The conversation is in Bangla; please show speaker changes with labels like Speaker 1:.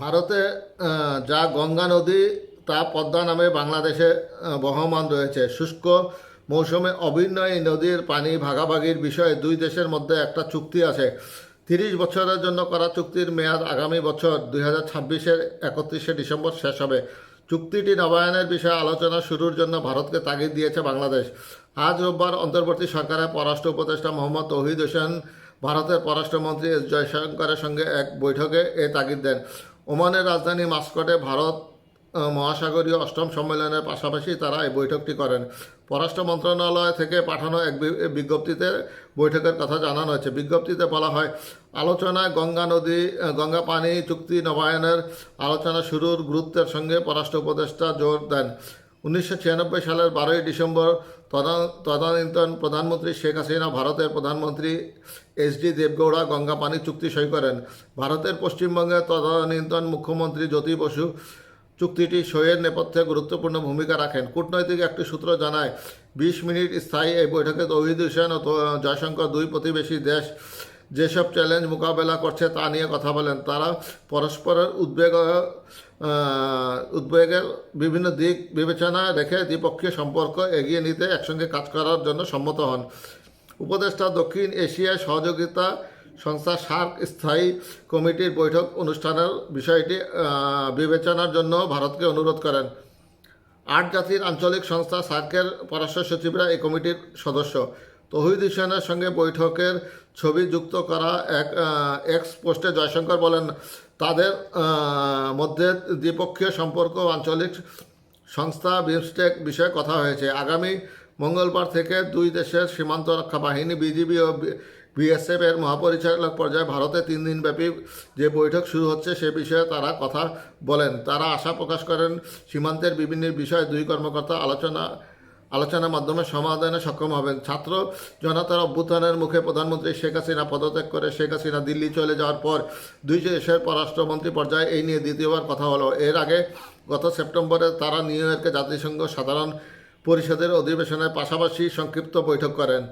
Speaker 1: ভারতে যা গঙ্গা নদী, তা পদ্মা নামে বাংলাদেশে বহমান রয়েছে। শুষ্ক মৌসুমে অভিন্ন এই নদীর পানি ভাগাভাগির বিষয়ে দুই দেশের মধ্যে একটা চুক্তি আছে। তিরিশ বছরের জন্য করা চুক্তির মেয়াদ আগামী বছর দুই হাজার ছাব্বিশের একত্রিশে ডিসেম্বর শেষ হবে। চুক্তিটি নবায়নের বিষয়ে আলোচনা শুরুর জন্য ভারতকে তাগিদ দিয়েছে বাংলাদেশ। আজ রোববার অন্তর্বর্তী সরকারের পররাষ্ট্র উপদেষ্টা মোহাম্মদ তৌহিদ হোসেন, ভারতের পররাষ্ট্রমন্ত্রী এস জয়শঙ্করের সঙ্গে এক বৈঠকে এ তাগিদ দেন। ওমানের রাজধানী মাস্কটে ভারত মহাসাগরীয় অষ্টম সম্মেলনের পাশাপাশি তারা এই বৈঠকটি করেন। পররাষ্ট্র মন্ত্রণালয় থেকে পাঠানো এক বিজ্ঞপ্তিতে বৈঠকের কথা জানানো হয়েছে। বিজ্ঞপ্তিতে বলা হয়, আলোচনায় গঙ্গা নদী গঙ্গা পানি, চুক্তি নবায়নের আলোচনা শুরুর গুরুত্বের সঙ্গে পররাষ্ট্র উপদেষ্টা জোর দেন। উনিশশো ছিয়ানব্বই সালের বারোই ডিসেম্বর তদা- তদানীন্তন প্রধানমন্ত্রী শেখ হাসিনা ভারতের প্রধানমন্ত্রী এইচ ডি দেবগৌড়া গঙ্গা পানি চুক্তি সই করেন। ভারতের পশ্চিমবঙ্গের তদানীন্তন মুখ্যমন্ত্রী জ্যোতি বসু চুক্তিটি সইয়ের নেপথ্যে গুরুত্বপূর্ণ ভূমিকা রাখেন। কূটনৈতিক একটি সূত্র জানায়, বিশ মিনিট স্থায়ী এই বৈঠকে তৌহিদ হোসেন ও জয়শঙ্কর দুই প্রতিবেশী দেশ যেসব চ্যালেঞ্জ মোকাবেলা করছে তা নিয়ে কথা বলেন। তারা পরস্পরের উদ্বেগ উদ্বেগের বিভিন্ন দিক বিবেচনা রেখে দ্বিপক্ষীয় সম্পর্ক এগিয়ে নিতে একসঙ্গে কাজ করার জন্য সম্মত হন। উপদেষ্টা দক্ষিণ এশিয়ায় সহযোগিতা সংস্থা সার্ক স্থায়ী কমিটির বৈঠক অনুষ্ঠানের বিষয়টি বিবেচনার জন্য ভারতকে অনুরোধ করেন। আট জাতির আঞ্চলিক সংস্থা সার্কের পররাষ্ট্র সচিবরা এই কমিটির সদস্য। তহিদ হোসেনের সঙ্গে বৈঠকের ছবি যুক্ত করা এক এক্স পোস্টে জয়শঙ্কর বলেন, তাদের মধ্যে দ্বিপক্ষীয় সম্পর্ক আঞ্চলিক সংস্থা বিমস্টেক বিষয়ে কথা হয়েছে। আগামী মঙ্গলবার থেকে দুই দেশের সীমান্ত রক্ষা বাহিনী, বিজিবি ও বিএসএফ এর মহাপরিচালক পর্যায়ে ভারতে তিন দিনব্যাপী যে বৈঠক শুরু হচ্ছে, সে বিষয়ে তারা কথা বলেন। তারা আশা প্রকাশ করেন, সীমান্তের বিভিন্ন বিষয়ে দুই কর্মকর্তা আলোচনা আলোচনার মাধ্যমে সমাধানে সক্ষম হবেন। ছাত্র জনতার অভ্যুত্থানের মুখে প্রধানমন্ত্রী শেখ হাসিনা পদত্যাগ করে শেখ হাসিনা দিল্লি চলে যাওয়ার পর দুই দেশের পররাষ্ট্রমন্ত্রী পর্যায়ে এই নিয়ে দ্বিতীয়বার কথা হলো। এর আগে গত সেপ্টেম্বরে তারা নিউ ইয়র্কে জাতিসংঘ সাধারণ পরিষদের অধিবেশনের পাশাপাশি সংক্ষিপ্ত বৈঠক করেন।